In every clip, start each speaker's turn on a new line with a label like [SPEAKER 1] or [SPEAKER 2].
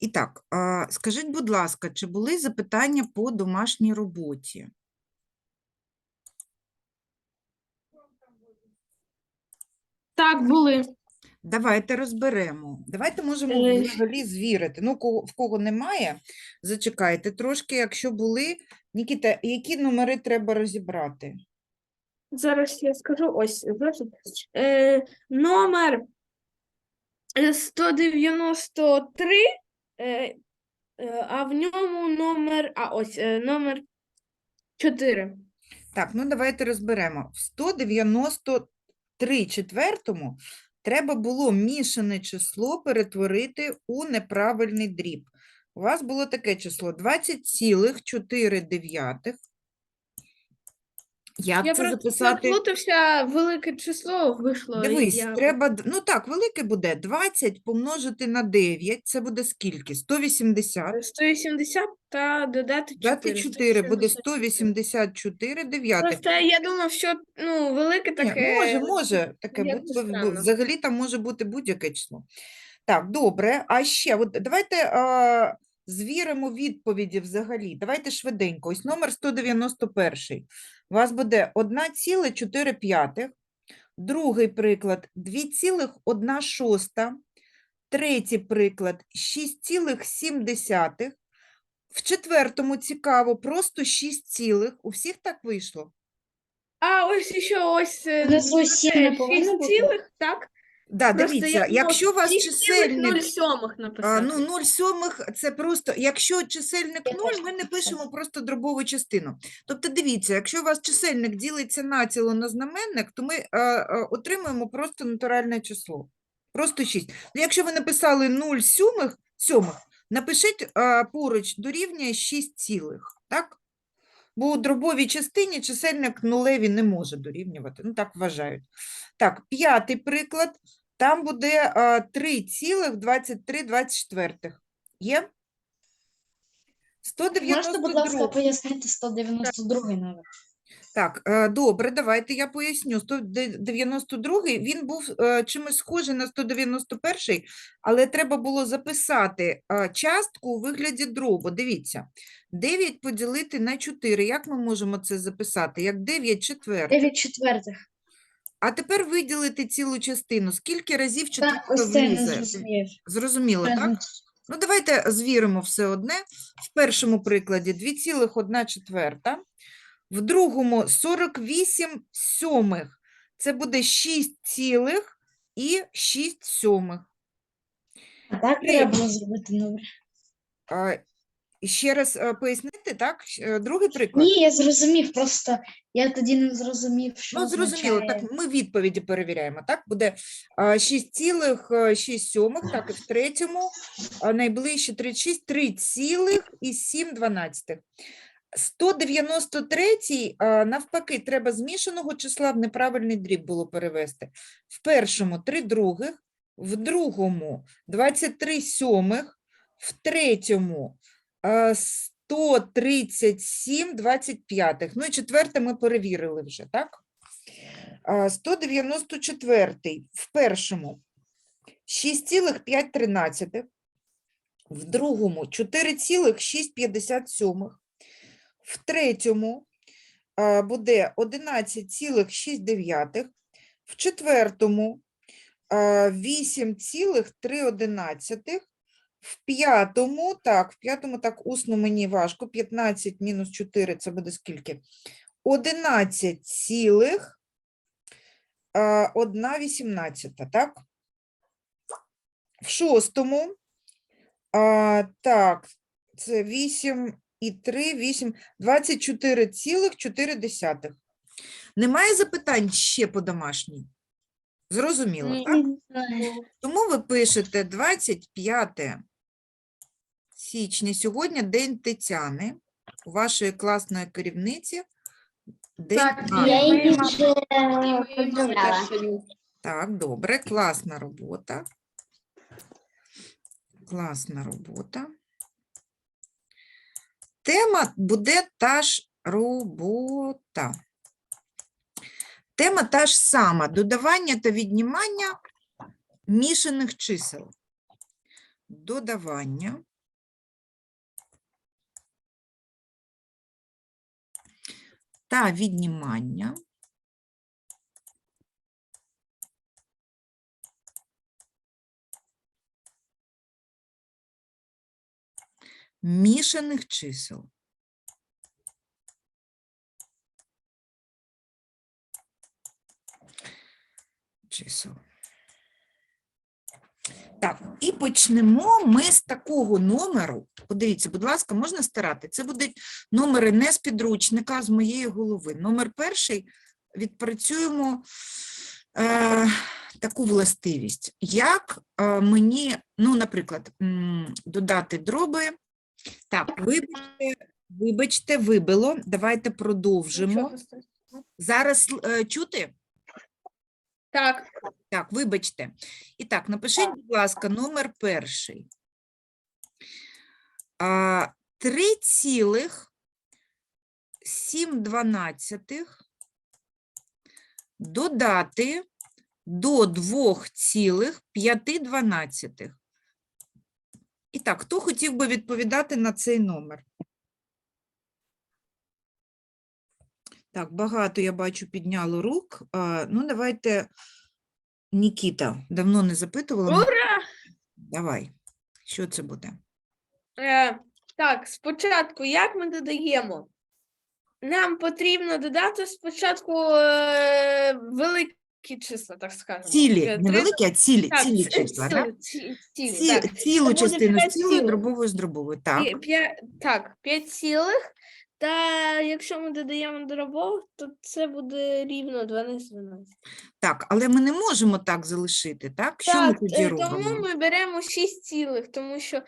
[SPEAKER 1] І так, скажіть, будь ласка, чи були запитання по домашній роботі?
[SPEAKER 2] Так, були.
[SPEAKER 1] Давайте розберемо. Давайте можемо
[SPEAKER 2] Е.
[SPEAKER 1] взагалі звірити. Ну, кого, в кого немає, зачекайте трошки, якщо були. Нікіта, які номери треба розібрати?
[SPEAKER 2] Зараз я скажу ось. бачите, Е, номер е, 193, е, е, а в ньому номер, а ось е, номер 4.
[SPEAKER 1] Так, ну давайте розберемо. В 193 четвертому треба було мішане число перетворити у неправильний дріб. У вас було таке число 20,4. Як
[SPEAKER 2] Я
[SPEAKER 1] це записати?
[SPEAKER 2] заплутався, велике число вийшло. і
[SPEAKER 1] Дивись,
[SPEAKER 2] я...
[SPEAKER 1] треба, д- ну так, велике буде 20 помножити на 9, це буде скільки? 180.
[SPEAKER 2] 180 та додати 4.
[SPEAKER 1] 24 буде
[SPEAKER 2] 180.
[SPEAKER 1] 184 дев'ятих.
[SPEAKER 2] Просто я думав, що ну, велике
[SPEAKER 1] Ні,
[SPEAKER 2] таке.
[SPEAKER 1] може, може таке
[SPEAKER 2] як странно.
[SPEAKER 1] Взагалі там може бути будь-яке число. Так, добре. А ще, от давайте а, звіримо відповіді взагалі. Давайте швиденько. Ось номер 191. У вас буде 1,4. Другий приклад 2,1 шоста. Третій приклад 6,7. В четвертому цікаво, просто 6 цілих. У всіх так вийшло.
[SPEAKER 2] А ось ще ось е,
[SPEAKER 3] Внизу сім не повинно
[SPEAKER 2] шість
[SPEAKER 3] бути?
[SPEAKER 2] цілих, так?
[SPEAKER 1] Да,
[SPEAKER 2] Просто
[SPEAKER 1] дивіться,
[SPEAKER 2] я
[SPEAKER 1] якщо у вас чисельник
[SPEAKER 2] 0,7
[SPEAKER 1] А,
[SPEAKER 2] написати.
[SPEAKER 1] ну, 0 сьомих це просто, якщо чисельник
[SPEAKER 3] Я
[SPEAKER 1] 0, ми не пишемо просто дробову частину. Тобто, дивіться, якщо у вас чисельник ділиться націло на знаменник, то ми е, е, отримуємо просто натуральне число. Просто 6. Ну, якщо ви написали 0 сьомих, сьомих напишіть е, поруч дорівнює 6 цілих, так? Бо у дробовій частині чисельник нулеві не може дорівнювати, ну так вважають. Так, п'ятий приклад. Там буде а, 3,2324. Є?
[SPEAKER 3] Можете, будь ласка,
[SPEAKER 1] 192.
[SPEAKER 3] пояснити 192 номер?
[SPEAKER 1] Так, е, добре, давайте я поясню. 192 він був е, чимось схожий на 191, але треба було записати е, частку у вигляді дробу. Дивіться, 9 поділити на 4. Як ми можемо це записати? Як 9 четвертих.
[SPEAKER 3] 9 четвертих.
[SPEAKER 1] А тепер виділити цілу частину. Скільки разів
[SPEAKER 3] ось це не
[SPEAKER 1] влізе?
[SPEAKER 3] зрозумів.
[SPEAKER 1] Зрозуміло, так? Ну, давайте звіримо все одне. В першому прикладі 2,1 четверта, в другому 48 сьомих. Це буде 6 цілих і 6 сьомих.
[SPEAKER 3] А так треба було зробити.
[SPEAKER 1] А, і ще раз а, пояснити, так? Е, Другий приклад.
[SPEAKER 3] Ні, я зрозумів, просто я тоді не зрозумів, що
[SPEAKER 1] Ну, зрозуміло,
[SPEAKER 3] означає.
[SPEAKER 1] так ми відповіді перевіряємо. Так, буде 6,6 сьомих, так, і в третьому а, найближче 36, 3,7 дванадцятих. 193 а, навпаки, треба змішаного числа в неправильний дріб було перевести. В першому 3 других, в другому 23 сьомих, в третьому 137 25. Ну і четверте ми перевірили вже, так? 194 в першому 6,5, в другому 4,657, в третьому буде 11,6, в четвертому а, 8,3, в п'ятому, так, в п'ятому так усно мені важко, 15 мінус 4 це буде скільки? 11 цілих а, 1 вісімнадцята, так? В шостому, а, так, це 8 і 3, 8, 24,4. Немає запитань ще по домашній? Зрозуміло, так? Тому ви пишете 25 січня. Сьогодні День Тетяни. У вашої класної керівниці. День
[SPEAKER 2] Так,
[SPEAKER 1] мами.
[SPEAKER 3] Я її вже.
[SPEAKER 1] Так, добре, класна робота. Класна робота. Тема буде та ж робота. Тема та ж сама: додавання та віднімання мішаних чисел. Додавання та віднімання мішаних чисел. Чисел. Так, і почнемо ми з такого номеру. Подивіться, будь ласка, можна старати. Це будуть номери не з підручника, а з моєї голови. Номер перший відпрацюємо е, таку властивість. Як е, мені, ну, наприклад, м, додати дроби. Так, вибачте, вибачте, вибило. Давайте продовжимо. Зараз е, чути?
[SPEAKER 2] Так,
[SPEAKER 1] Так, вибачте. І так, напишіть, будь ласка, номер перший. А, 3,7 додати до 2,5. І так, хто хотів би відповідати на цей номер? Так, багато я бачу підняло рук. А, ну, давайте Нікіта, давно не запитувала.
[SPEAKER 2] ура!
[SPEAKER 1] Давай. Що це буде?
[SPEAKER 2] Е, так, спочатку, як ми додаємо? Нам потрібно додати спочатку е, великі числа, так скажемо.
[SPEAKER 1] Цілі,
[SPEAKER 2] Е,
[SPEAKER 1] не великі, а цілі,
[SPEAKER 2] так,
[SPEAKER 1] цілі
[SPEAKER 2] ці-
[SPEAKER 1] числа, так?
[SPEAKER 2] ці- цілі,
[SPEAKER 1] Ці,
[SPEAKER 2] так.
[SPEAKER 1] цілу
[SPEAKER 2] буде
[SPEAKER 1] частину з
[SPEAKER 2] п'ять
[SPEAKER 1] цілою,
[SPEAKER 2] цілих.
[SPEAKER 1] дробовою з дробовою. Так.
[SPEAKER 2] П'я- так, 5 цілих. Та якщо ми додаємо дробових, то це буде рівно 12 12.
[SPEAKER 1] так, але ми не можемо так залишити, так? Що ми
[SPEAKER 2] Так,
[SPEAKER 1] тоді
[SPEAKER 2] е,
[SPEAKER 1] робимо?
[SPEAKER 2] тому ми беремо 6 цілих, тому що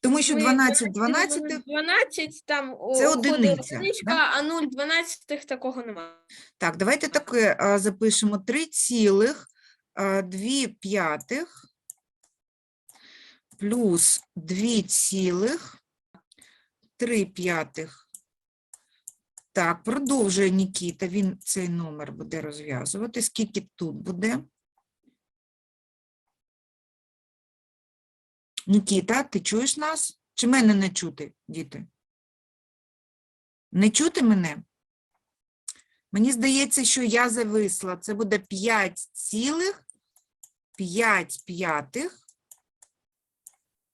[SPEAKER 1] Тому що
[SPEAKER 2] ми
[SPEAKER 1] 12
[SPEAKER 2] 12,
[SPEAKER 1] 12
[SPEAKER 2] 12 там о,
[SPEAKER 1] Це
[SPEAKER 2] уходить
[SPEAKER 1] одиниця,
[SPEAKER 2] одиничка,
[SPEAKER 1] да?
[SPEAKER 2] а 0 12 такого немає.
[SPEAKER 1] Так, давайте таке а, запишемо 3 цілих 2 п'ятих плюс 2 цілих 3 п'ятих. Так, продовжує Нікіта, він цей номер буде розв'язувати. Скільки тут буде? Нікіта, ти чуєш нас? Чи мене не чути, діти? Не чути мене? Мені здається, що я зависла. Це буде 5 цілих 5 п'ятих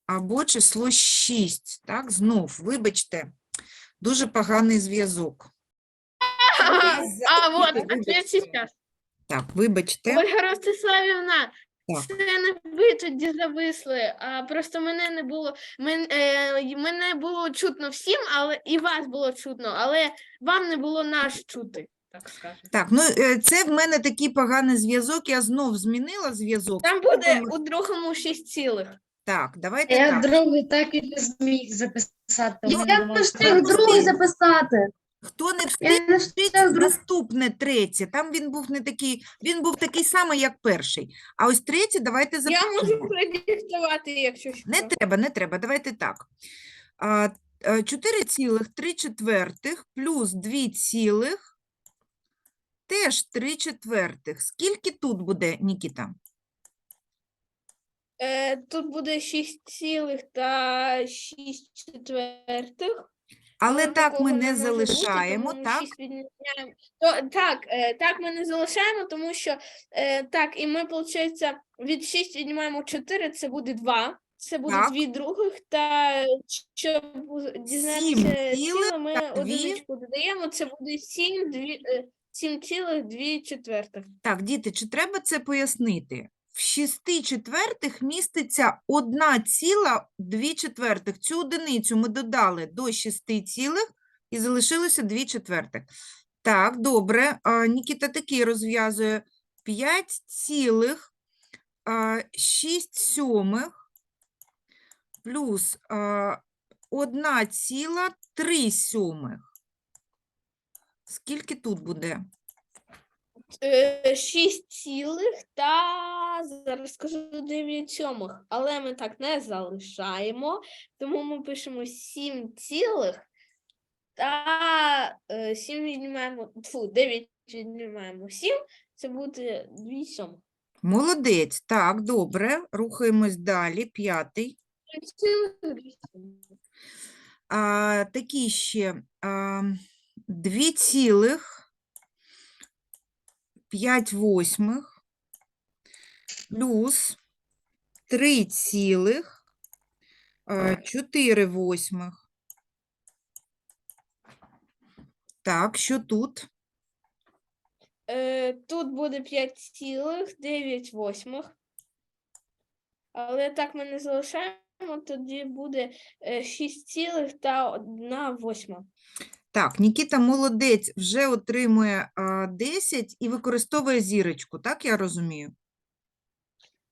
[SPEAKER 1] або число 6. Так, знов, вибачте, дуже поганий зв'язок.
[SPEAKER 2] А, вот, ответ сейчас.
[SPEAKER 1] Так, вибачте.
[SPEAKER 2] Ольга Ростиславівна,
[SPEAKER 1] Так.
[SPEAKER 2] це не ви тоді зависли, а просто мене не було. Мен, е, й- мене було чутно всім, але і вас було чутно, але вам не було нас чути, так скажемо.
[SPEAKER 1] Так, ну е, це в мене такий поганий зв'язок. Я знов змінила зв'язок.
[SPEAKER 2] Там буде
[SPEAKER 1] Спробуємо.
[SPEAKER 2] у другому 6 цілих.
[SPEAKER 1] Так, давайте
[SPEAKER 3] Я
[SPEAKER 1] так.
[SPEAKER 3] другий так і не зміг записати.
[SPEAKER 4] Я не встиг другий записати.
[SPEAKER 1] Хто не встиг,
[SPEAKER 4] не
[SPEAKER 1] встиг, наступне третє. Там він був не такий, він був такий самий, як перший. А ось третє, давайте
[SPEAKER 2] Я можу продиктувати, якщо що.
[SPEAKER 1] Не треба, не треба. Давайте так. А, е, 4,3 четвертих плюс 2 цілих теж 3 четвертих. Скільки тут буде, Нікіта?
[SPEAKER 2] Е, тут буде 6 цілих та 6 четвертих.
[SPEAKER 1] Але так ми не залишаємо, так?
[SPEAKER 2] То, так, е, так ми не залишаємо, тому що е, так, і ми, виходить, від 6 віднімаємо 4, це буде 2. Це буде
[SPEAKER 1] Так.
[SPEAKER 2] 2 других, та щоб дізнатися
[SPEAKER 1] цілих
[SPEAKER 2] ми
[SPEAKER 1] та дві.
[SPEAKER 2] одиничку додаємо, це буде 7, 2, 7 цілих 2 четвертих.
[SPEAKER 1] Так, діти, чи треба це пояснити? В 6 четвертих міститься 1 ціла 2 четвертих. Цю одиницю ми додали до 6 цілих і залишилося 2 четвертих. Так, добре. Нікіта такий розв'язує 5 цілих 6 сьомих плюс 1 ціла 3 сьомих. Скільки тут буде?
[SPEAKER 2] 6 цілих та зараз скажу 9 сьомих, але ми так не залишаємо, тому ми пишемо 7 цілих та 7 віднімаємо, фу, 9 віднімаємо 7, це буде 2 сьомих.
[SPEAKER 1] Молодець. Так, добре. Рухаємось далі. П'ятий. А, такий ще. А, 2 цілих 5 восьмих плюс 3 цілих 4 восьмих. Так, що тут?
[SPEAKER 2] Е, тут буде 5,9 восьмих. Але так ми не залишаємо, тоді буде е, 6 цілих та 1 восьма.
[SPEAKER 1] Так, Нікіта молодець, вже отримує а, 10 і використовує зірочку, так я розумію?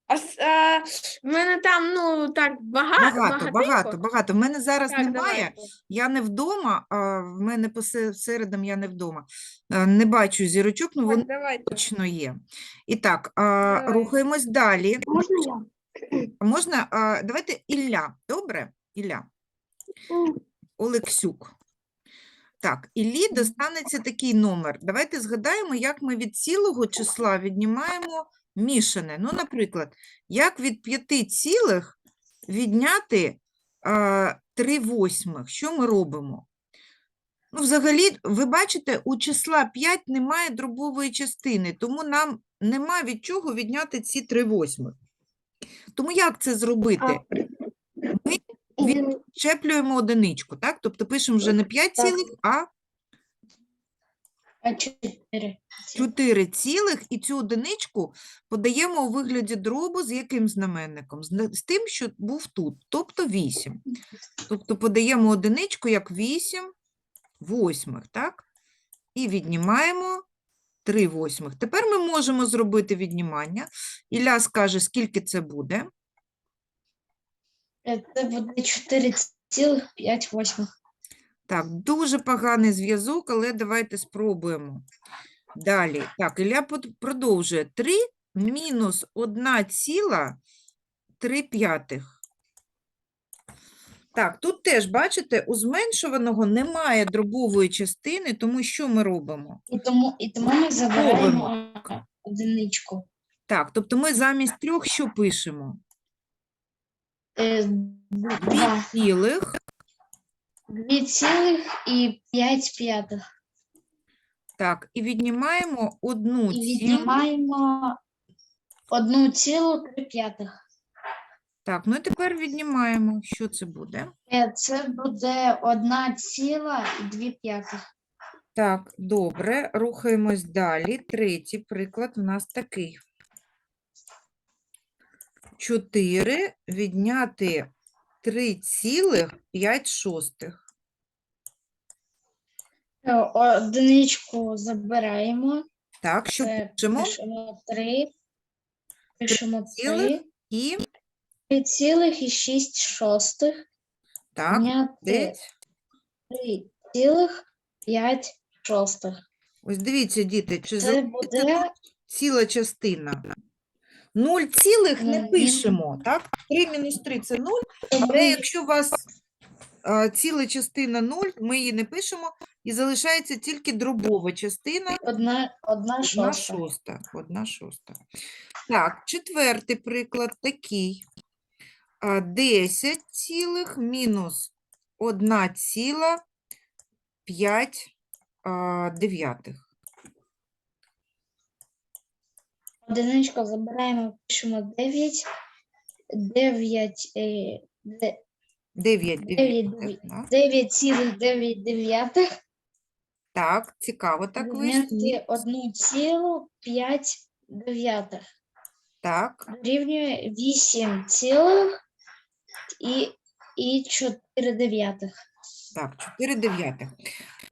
[SPEAKER 2] А, с- а в мене там, ну, так багато.
[SPEAKER 1] Багато, багато, багато. В мене зараз
[SPEAKER 2] Так,
[SPEAKER 1] немає.
[SPEAKER 2] давайте.
[SPEAKER 1] Я не вдома, а в мене посередом я не вдома. Не бачу зірочок, ну вони
[SPEAKER 2] давайте.
[SPEAKER 1] точно є. І так, а,
[SPEAKER 2] Давай.
[SPEAKER 1] рухаємось далі.
[SPEAKER 2] Можна я?
[SPEAKER 1] Можна, а, давайте Ілля, добре? Ілля, Олексюк. Так, Іллі достанеться такий номер. Давайте згадаємо, як ми від цілого числа віднімаємо мішане. Ну, наприклад, як від 5 цілих відняти а, 3 восьмих? Що ми робимо? Ну, взагалі, ви бачите, у числа 5 немає дробової частини, тому нам нема від чого відняти ці 3 восьмих. Тому як це зробити? Ми відчеплюємо одиничку, так? Тобто пишемо вже не 5 цілих, а
[SPEAKER 5] А чотири.
[SPEAKER 1] 4 цілих, і цю одиничку подаємо у вигляді дробу з яким знаменником? З, з тим, що був тут, тобто 8. Тобто подаємо одиничку як 8 восьмих, так? І віднімаємо 3 восьмих. Тепер ми можемо зробити віднімання. Ілля скаже, скільки це буде.
[SPEAKER 5] Це буде чотири цілих п'ять восьмих.
[SPEAKER 1] Так, дуже поганий зв'язок, але давайте спробуємо. Далі. Так, Ілля продовжує. 3 мінус 1 ціла 3 п'ятих. Так, тут теж, бачите, у зменшуваного немає дробової частини, тому що ми робимо?
[SPEAKER 5] І тому, і тому ми забираємо одиничку.
[SPEAKER 1] Так, тобто ми замість трьох що пишемо?
[SPEAKER 5] Е,
[SPEAKER 1] Дві цілих,
[SPEAKER 5] Дві цілих і п'ять п'ятих.
[SPEAKER 1] так, і віднімаємо одну
[SPEAKER 5] І
[SPEAKER 1] цілу.
[SPEAKER 5] віднімаємо одну цілу три п'ятих.
[SPEAKER 1] Так, ну і тепер віднімаємо. Що це буде?
[SPEAKER 5] Е, Це буде одна ціла і дві п'ятих.
[SPEAKER 1] Так, добре, рухаємось далі. Третій приклад у нас такий. 4 відняти 3,5 шостих.
[SPEAKER 5] Е, Одиничку забираємо.
[SPEAKER 1] Так, що
[SPEAKER 5] Це
[SPEAKER 1] пишемо?
[SPEAKER 5] пишемо три. Пишемо
[SPEAKER 1] цілих
[SPEAKER 5] три.
[SPEAKER 1] І
[SPEAKER 5] Три цілих і шість шостих.
[SPEAKER 1] так,
[SPEAKER 5] Відняти
[SPEAKER 1] десь.
[SPEAKER 5] три цілих п'ять шостих.
[SPEAKER 1] Ось дивіться, діти, чи
[SPEAKER 5] Це
[SPEAKER 1] залишиться
[SPEAKER 5] буде
[SPEAKER 1] ціла частина? 0 цілих не пишемо, так? 3 мінус 3 – це 0, але якщо у вас а, ціла частина 0, ми її не пишемо, і залишається тільки дробова частина,
[SPEAKER 5] одна, одна
[SPEAKER 1] одна
[SPEAKER 5] шоста.
[SPEAKER 1] шоста. Одна шоста. Так, четвертий приклад такий. А, 10 цілих мінус 1 ціла 5 дев'ятих.
[SPEAKER 5] Одиничку забираємо, пишемо дев'ять. Дев'ять. е, де-
[SPEAKER 1] 9
[SPEAKER 5] Дев'ять
[SPEAKER 1] дев'ятих.
[SPEAKER 5] дев'ять.
[SPEAKER 1] да?
[SPEAKER 5] Дев'ять цілих дев'ять дев'ятих.
[SPEAKER 1] Так, цікаво так вийшло.
[SPEAKER 5] Відняти одну цілу п'ять дев'ятих.
[SPEAKER 1] Так,
[SPEAKER 2] Дорівнює 8 цілих і, і 4 дев'ятих.
[SPEAKER 1] так, 4 дев'ятих.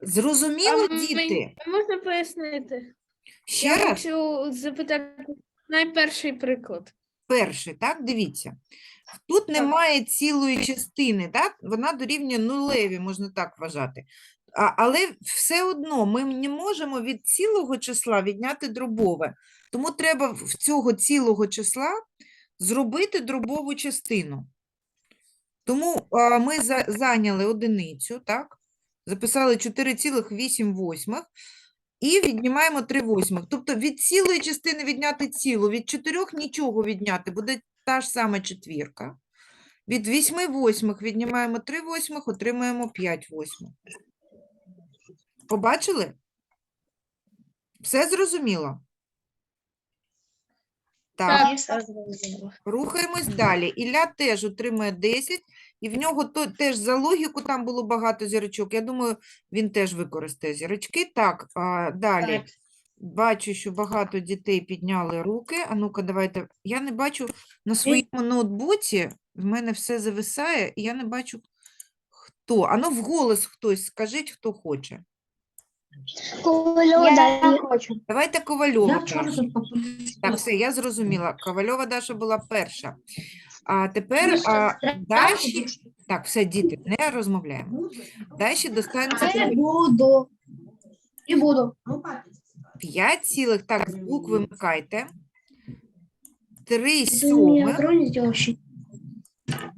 [SPEAKER 1] Зрозуміло,
[SPEAKER 2] А
[SPEAKER 1] діти?
[SPEAKER 2] Можна пояснити?
[SPEAKER 1] Ще
[SPEAKER 2] Я
[SPEAKER 1] раз,
[SPEAKER 2] хочу запитати найперший приклад.
[SPEAKER 1] перший, так, дивіться. Тут немає цілої частини, так? Вона дорівнює нулеві, можна так вважати. А, але все одно ми не можемо від цілого числа відняти дробове. Тому треба в цього цілого числа зробити дробову частину. Тому а, ми за, зайняли одиницю, так? Записали 4,8 і віднімаємо 3 восьмих. Тобто від цілої частини відняти цілу, від 4 нічого відняти, буде та ж сама четвірка. Від 8 восьмих віднімаємо 3 восьмих, отримаємо 5 восьмих. Побачили? Все зрозуміло? Так. Рухаємось далі. Ілля теж отримує 10, і в нього то, теж за логіку там було багато зірочок. Я думаю, він теж використає зірочки. Так, а, далі.
[SPEAKER 3] Так.
[SPEAKER 1] Бачу, що багато дітей підняли руки. А ну-ка, давайте. Я не бачу на своєму ноутбуці, в мене все зависає, і я не бачу, хто. А ну вголос хтось, скажіть, хто хоче.
[SPEAKER 3] Я хочу.
[SPEAKER 1] Давайте Ковальова.
[SPEAKER 4] Я
[SPEAKER 1] Даша. Так, все, я зрозуміла. Ковальова Даша була перша. А
[SPEAKER 4] Ну,
[SPEAKER 1] тепер
[SPEAKER 4] що,
[SPEAKER 1] а, Даші, так, все, діти, не розмовляємо. Даші достанеться
[SPEAKER 3] Не буду. І буду.
[SPEAKER 1] 5 цілих, так, звук вимикайте. 3
[SPEAKER 3] Ты мне
[SPEAKER 1] сьомих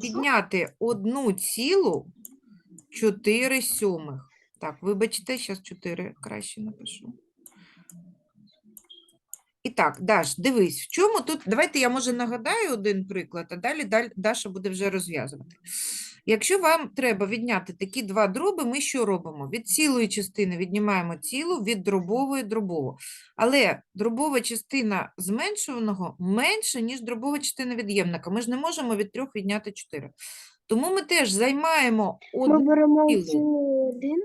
[SPEAKER 1] підняти одну цілу 4 сьомих. Так, вибачте, зараз 4 краще напишу. І так, Даш, дивись, в чому тут. Давайте я може нагадаю один приклад, а далі, далі Даша буде вже розв'язувати. Якщо вам треба відняти такі два дроби, ми що робимо? Від цілої частини віднімаємо цілу, від дробової дробову. Але дробова частина зменшуваного менше, ніж дробова частина від'ємника. Ми ж не можемо від трьох відняти 4. Тому ми теж займаємо одну
[SPEAKER 3] беремо
[SPEAKER 1] цілу.
[SPEAKER 3] один.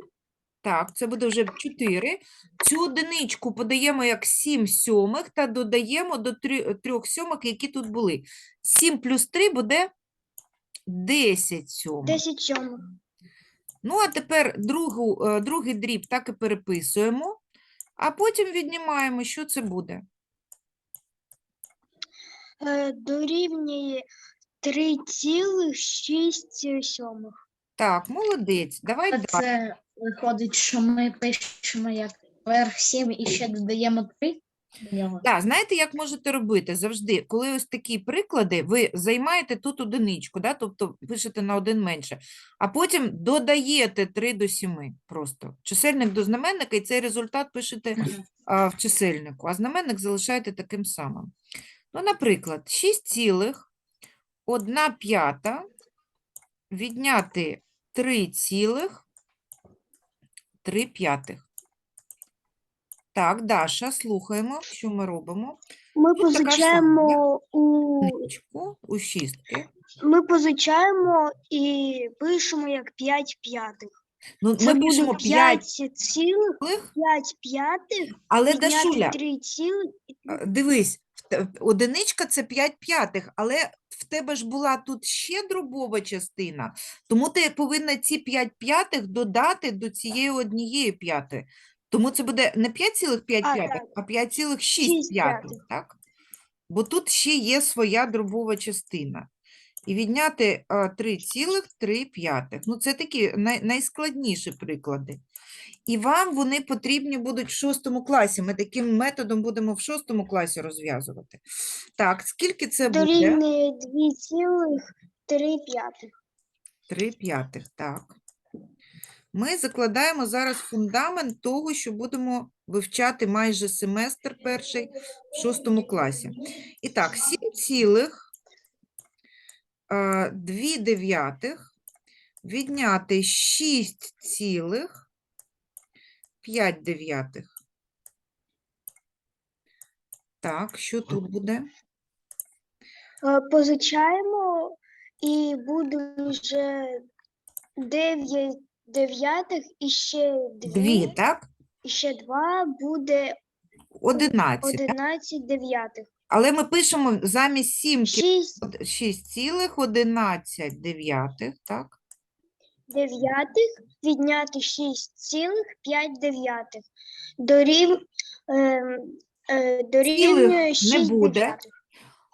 [SPEAKER 1] Так, це буде вже 4. Цю одиничку подаємо як 7 сьомих та додаємо до 3 сьомих, які тут були. 7 плюс 3 буде 10 сьомих.
[SPEAKER 3] 10 сьомих.
[SPEAKER 1] Ну, а тепер другу, е, другий дріб так і переписуємо, а потім віднімаємо, що це буде.
[SPEAKER 3] Е, Дорівнює 3,6 сьомих.
[SPEAKER 1] Так, молодець. Давай
[SPEAKER 5] А
[SPEAKER 1] далі.
[SPEAKER 5] це виходить, що ми пишемо як верх 7 і ще додаємо 3 до нього.
[SPEAKER 1] Так, знаєте, як можете робити завжди, коли ось такі приклади, ви займаєте тут одиничку, да? тобто пишете на один менше, а потім додаєте 3 до 7 просто. Чисельник до знаменника, і цей результат пишете а, в чисельнику, а знаменник залишаєте таким самим. Ну, наприклад, 6 цілих, 1 п'ята відняти 3 цілих, 3 п'ятих. Так, Даша, слухаємо, що ми робимо.
[SPEAKER 3] Ми
[SPEAKER 1] Тут така ж
[SPEAKER 3] позичаємо у
[SPEAKER 1] Ничку у шістки.
[SPEAKER 3] ми позичаємо і пишемо як 5 п'ятих.
[SPEAKER 1] Ну,
[SPEAKER 3] Це
[SPEAKER 1] ми
[SPEAKER 3] буде
[SPEAKER 1] пишемо 5
[SPEAKER 3] 5 цілих,
[SPEAKER 1] цілих,
[SPEAKER 3] 5 п'ятих,
[SPEAKER 1] але Дашуля,
[SPEAKER 3] 3 цілих.
[SPEAKER 1] е, дивись, одиничка це 5 п'ятих, але в тебе ж була тут ще дробова частина, тому ти повинна ці 5 п'ятих додати до цієї однієї п'яти. Тому це буде не 5,5
[SPEAKER 3] А,
[SPEAKER 1] а 5,6 п'ятих,
[SPEAKER 3] п'ятих.
[SPEAKER 1] так? Бо тут ще є своя дробова частина. І відняти 3,3. Ну, це такі най, найскладніші приклади. І вам вони потрібні будуть в шостому класі. Ми таким методом будемо в шостому класі розв'язувати. Так, скільки це буде?
[SPEAKER 3] Дорівнює 2 цілих 3 п'ятих.
[SPEAKER 1] 3 п'ятих, так. Ми закладаємо зараз фундамент того, що будемо вивчати майже семестр перший в шостому класі. І так, 7 цілих, 2 дев'ятих, відняти 6 цілих, 5 дев'ятих. Так, що тут буде?
[SPEAKER 3] Е, Позичаємо і буде вже 9 дев'ятих і ще 2,
[SPEAKER 1] 2, так?
[SPEAKER 3] і ще 2 буде
[SPEAKER 1] 11.
[SPEAKER 3] 11 дев'ятих.
[SPEAKER 1] Але ми пишемо замість сімки
[SPEAKER 3] 6
[SPEAKER 1] Од- 6,11 дев'ятих, так?
[SPEAKER 3] дев'ятих відняти 6 цілих 5 дев'ятих. Дорів, е, е, дорівнює 6
[SPEAKER 1] буде.
[SPEAKER 3] дев'ятих.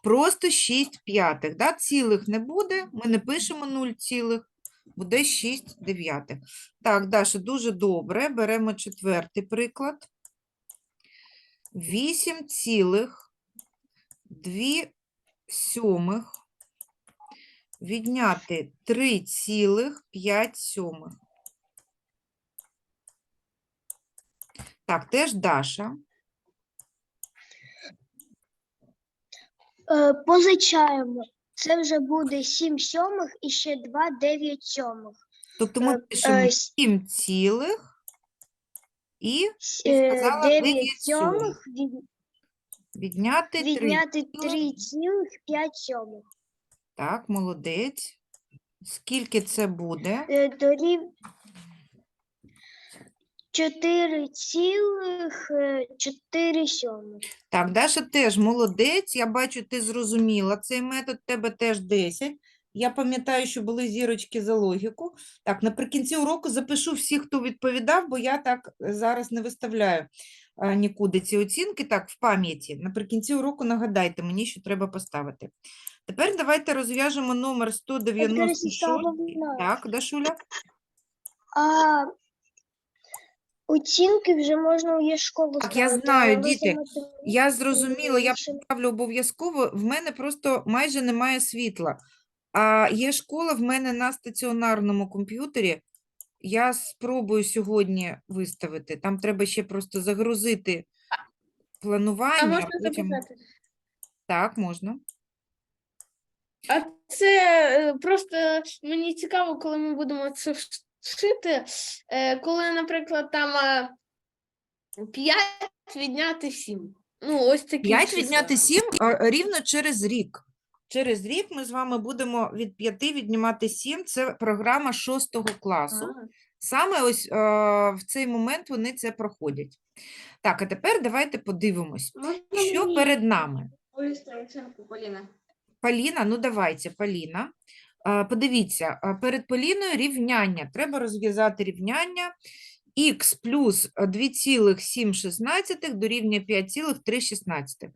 [SPEAKER 1] Просто 6 п'ятих, да? Цілих не буде, ми не пишемо 0 цілих, буде 6 дев'ятих. Так, Даша, дуже добре. Беремо четвертий приклад. 8 цілих 2 сьомих відняти 3 цілих 5 сьомих. Так, теж Даша.
[SPEAKER 3] Е, позичаємо. Це вже буде 7 сьомих і ще 2 9 сьомих.
[SPEAKER 1] Тобто ми
[SPEAKER 3] Е,
[SPEAKER 1] пишемо
[SPEAKER 3] е,
[SPEAKER 1] 7 цілих І
[SPEAKER 3] е,
[SPEAKER 1] сказала
[SPEAKER 3] 9
[SPEAKER 1] дев'ять сьомих.
[SPEAKER 3] сьомих від-
[SPEAKER 1] відняти 3.
[SPEAKER 3] відняти 3,5 сьомих.
[SPEAKER 1] Так, молодець. Скільки це буде?
[SPEAKER 3] Е, Дорів 4,4 сьомих.
[SPEAKER 1] Так, Даша теж молодець. Я бачу, ти зрозуміла цей метод, тебе теж 10. Я пам'ятаю, що були зірочки за логіку. Так, наприкінці уроку запишу всіх, хто відповідав, бо я так е, зараз не виставляю нікуди ці оцінки, так, в пам'яті. Наприкінці уроку нагадайте мені, що треба поставити. Тепер давайте розв'яжемо номер 196. Так, Дашуля?
[SPEAKER 3] А оцінки вже можна у Єшкову
[SPEAKER 1] Так, я знаю, діти, Я зрозуміла, я
[SPEAKER 3] лише-
[SPEAKER 1] ставлю обов'язково, в мене просто майже немає світла. А є школа в мене на стаціонарному комп'ютері. Я спробую сьогодні виставити. Там треба ще просто загрузити
[SPEAKER 2] А
[SPEAKER 1] планування,
[SPEAKER 2] можна
[SPEAKER 1] а потім...
[SPEAKER 2] запитати?
[SPEAKER 1] Так, можна.
[SPEAKER 2] А це е, просто мені цікаво, коли ми будемо це вшити, е, коли, наприклад, там 5 відняти 7. Ну, ось такі
[SPEAKER 1] 5
[SPEAKER 2] числа.
[SPEAKER 1] відняти 7 рівно через рік. Через рік ми з вами будемо від 5 віднімати 7. Це програма 6 класу.
[SPEAKER 2] А.
[SPEAKER 1] Саме ось е, в цей момент вони це проходять. Так, а тепер давайте подивимось,
[SPEAKER 2] Можна
[SPEAKER 1] що
[SPEAKER 2] мені
[SPEAKER 1] перед нами.
[SPEAKER 2] Поліна?
[SPEAKER 1] Поліна, ну давайте, Поліна. Е, Подивіться, е, перед Поліною рівняння. Треба розв'язати рівняння. х плюс 2,7 дорівнює 5,3.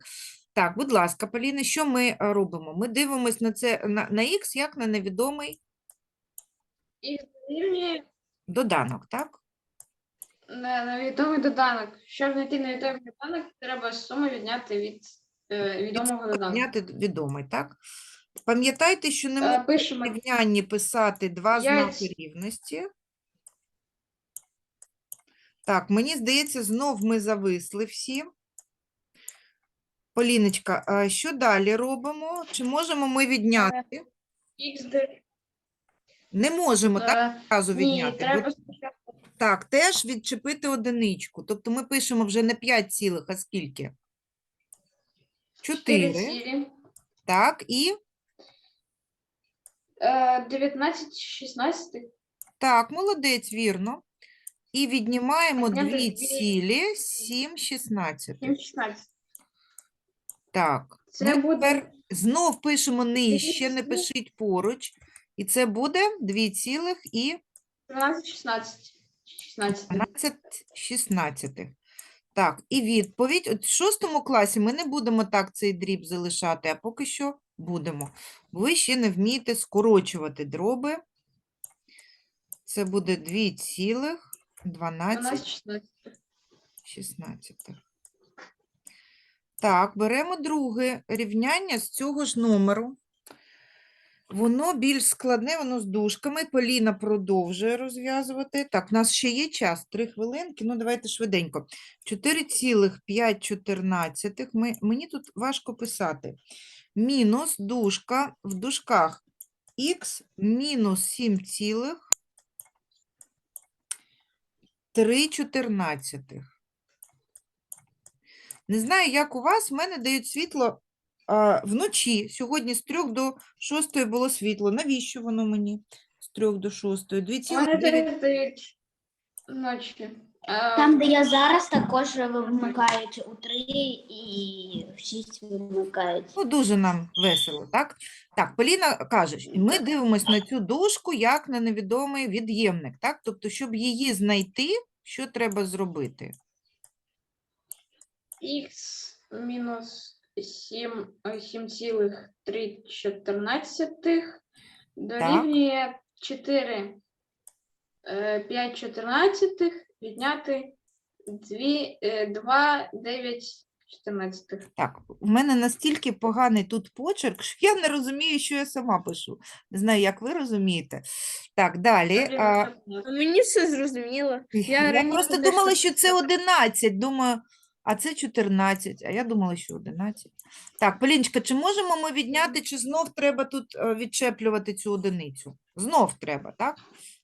[SPEAKER 1] Так, будь ласка, Поліна, що ми е, робимо? Ми дивимось на це на, на х як на невідомий
[SPEAKER 4] І дорівнює
[SPEAKER 1] доданок, так?
[SPEAKER 4] на- невідомий доданок. Щоб знайти невідомий доданок, треба суму відняти від е, відомого доданку.
[SPEAKER 1] Відняти відомий, так? Пам'ятайте, що не
[SPEAKER 4] Е,
[SPEAKER 1] можна
[SPEAKER 4] Пишемо
[SPEAKER 1] в рівнянні писати два
[SPEAKER 4] П'ять.
[SPEAKER 1] знаки рівності. Так, мені здається, знов ми зависли всі. Поліночка, а що далі робимо? Чи можемо ми відняти?
[SPEAKER 4] х.
[SPEAKER 1] Не можемо так
[SPEAKER 4] Е,
[SPEAKER 1] одразу
[SPEAKER 4] Ні,
[SPEAKER 1] відняти. бо
[SPEAKER 4] треба спочатку
[SPEAKER 1] Так, теж відчепити одиничку. Тобто ми пишемо вже не 5 цілих, а скільки?
[SPEAKER 4] 4
[SPEAKER 1] 4.
[SPEAKER 4] цілі.
[SPEAKER 1] Так, і
[SPEAKER 4] Е, 19 16.
[SPEAKER 1] так, молодець, вірно. І віднімаємо
[SPEAKER 4] Відняти
[SPEAKER 1] 2
[SPEAKER 4] дві-
[SPEAKER 1] цілі 7 16.
[SPEAKER 4] 7 16.
[SPEAKER 1] Так,
[SPEAKER 4] Це
[SPEAKER 1] ми
[SPEAKER 4] буде
[SPEAKER 1] тепер знов пишемо нижче, не пишіть поруч. І це буде 2 цілих і
[SPEAKER 4] 12 16. 16.
[SPEAKER 1] 12 16. Так, і відповідь. От в шостому класі ми не будемо так цей дріб залишати, а поки що будемо. Бо Ви ще не вмієте скорочувати дроби. Це буде 2 цілих 12
[SPEAKER 4] 12 16.
[SPEAKER 1] 16. Так, беремо друге рівняння з цього ж номеру. Воно більш складне, воно з дужками. Поліна продовжує розв'язувати. Так, у нас ще є час, 3 хвилинки. Ну, давайте швиденько. 4,514. Ми, мені тут важко писати. Мінус дужка в дужках х мінус 7 цілих 3 чотирнадцятих. Не знаю, як у вас, в мене дають світло а, вночі. Сьогодні з 3 до 6 було світло. Навіщо воно мені? З 3 до 6.
[SPEAKER 4] Вони
[SPEAKER 1] 2,9.
[SPEAKER 4] теж дають ночі.
[SPEAKER 5] Там, де я зараз, також вимикають у 3 і в 6 вимикають.
[SPEAKER 1] Ну, дуже нам весело, так? Так, Поліна каже, що ми дивимося на цю дужку як на невідомий від'ємник, так? Тобто, щоб її знайти, що треба зробити?
[SPEAKER 4] Х мінус 7, 7,3 чотирнадцятих дорівнює 4 5 чотирнадцятих відняти 2, 2 9 чотирнадцятих.
[SPEAKER 1] Так, в мене настільки поганий тут почерк, що я не розумію, що я сама пишу. Не знаю, як ви розумієте. Так, далі. А,
[SPEAKER 2] А Мені все зрозуміло. Я
[SPEAKER 1] Я просто думала, що це 11. Думаю, а це 14, а я думала, що 11. Так, Поліночка, чи можемо ми відняти, чи знов треба тут е, відчеплювати цю одиницю? Знов треба, так?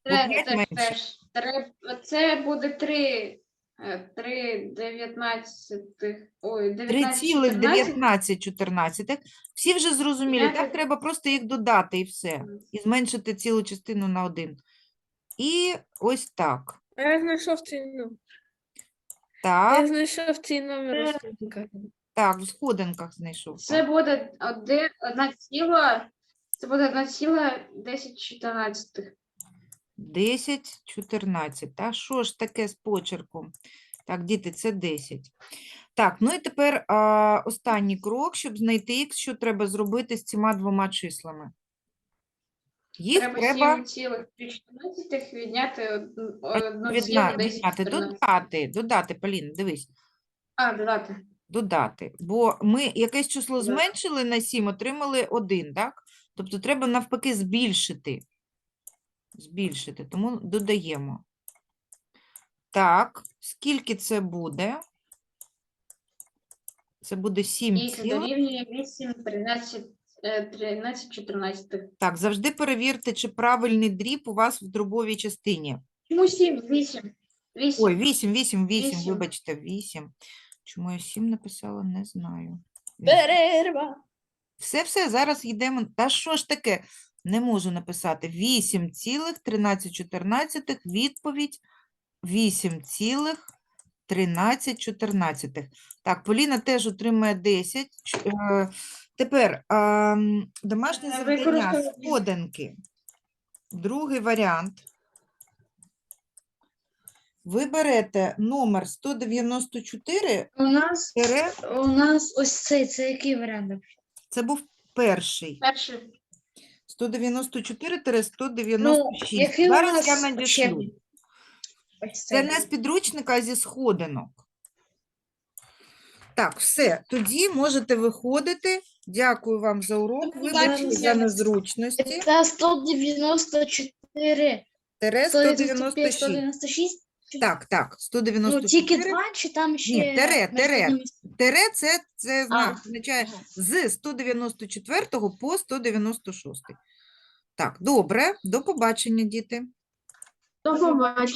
[SPEAKER 1] Бо
[SPEAKER 4] Треба, теж,
[SPEAKER 1] менше.
[SPEAKER 4] теж. Треба, це буде 3 е, 3 дев'ятнадцятих, ой, 19 14.
[SPEAKER 1] 3,19. Всі вже зрозуміли, так треба просто їх додати і все. І зменшити цілу частину на один. І ось так.
[SPEAKER 2] А я знайшов номер. Я
[SPEAKER 1] Так,
[SPEAKER 2] знайшов цей номер. у сторінках.
[SPEAKER 1] так, в сходинках знайшов.
[SPEAKER 4] Це буде 1, 1 ціла, це буде 1 ціла 10 14.
[SPEAKER 1] 10, 14. Та що ж таке з почерком? Так, діти, це 10. Так, ну і тепер а, останній крок, щоб знайти х, що треба зробити з цими двома числами. Їх
[SPEAKER 4] Треба
[SPEAKER 1] треба
[SPEAKER 4] 7 цілих 14 відняти 1
[SPEAKER 1] відна-
[SPEAKER 4] цілу 10
[SPEAKER 1] відняти,
[SPEAKER 4] 14.
[SPEAKER 1] додати, додати, Поліна, дивись.
[SPEAKER 4] А, додати.
[SPEAKER 1] додати. Бо ми якесь число зменшили на 7, отримали 1, так? Тобто треба навпаки збільшити. Збільшити, тому додаємо. Так, скільки це буде? Це буде 7
[SPEAKER 4] І це дорівнює 8, 13, е, 13, 14.
[SPEAKER 1] Так, завжди перевірте, чи правильний дріб у вас в дробовій частині.
[SPEAKER 4] Чому 7? 8. 8.
[SPEAKER 1] Ой, 8, 8, 8,
[SPEAKER 4] Вісім.
[SPEAKER 1] вибачте, 8. Чому я 7 написала, не знаю.
[SPEAKER 2] Перерва.
[SPEAKER 1] Все, все, зараз йдемо. Та що ж таке? Не можу написати. 8 цілих 13 14 відповідь 8 цілих 13 14. Так, Поліна теж отримує 10. Ч- е, Тепер а, домашнє
[SPEAKER 4] Е,
[SPEAKER 1] завдання сходинки. Другий варіант. Ви берете номер 194,
[SPEAKER 5] У нас
[SPEAKER 1] тире,
[SPEAKER 5] у нас ось цей, це який варіант?
[SPEAKER 1] це був перший.
[SPEAKER 4] Перший.
[SPEAKER 1] 194-196.
[SPEAKER 5] Ну, який у
[SPEAKER 1] Зараз я
[SPEAKER 5] нас
[SPEAKER 1] надішлю.
[SPEAKER 5] учебник? Ось
[SPEAKER 1] Це
[SPEAKER 5] цей.
[SPEAKER 1] не з підручника, а зі сходинок. Так, все. Тоді можете виходити. Дякую вам за урок. Вибачте за незручності.
[SPEAKER 5] Це 194,
[SPEAKER 1] Тере
[SPEAKER 5] 195,
[SPEAKER 1] 196.
[SPEAKER 5] 196.
[SPEAKER 1] Так, так,
[SPEAKER 5] Ну, тільки два, чи там ще...
[SPEAKER 1] тере,
[SPEAKER 5] між
[SPEAKER 1] тере.
[SPEAKER 5] одним
[SPEAKER 1] Тере це, це знак,
[SPEAKER 5] А,
[SPEAKER 1] означає
[SPEAKER 5] ага.
[SPEAKER 1] з 194 по 196. Так, добре. До побачення, діти.
[SPEAKER 4] До побачення.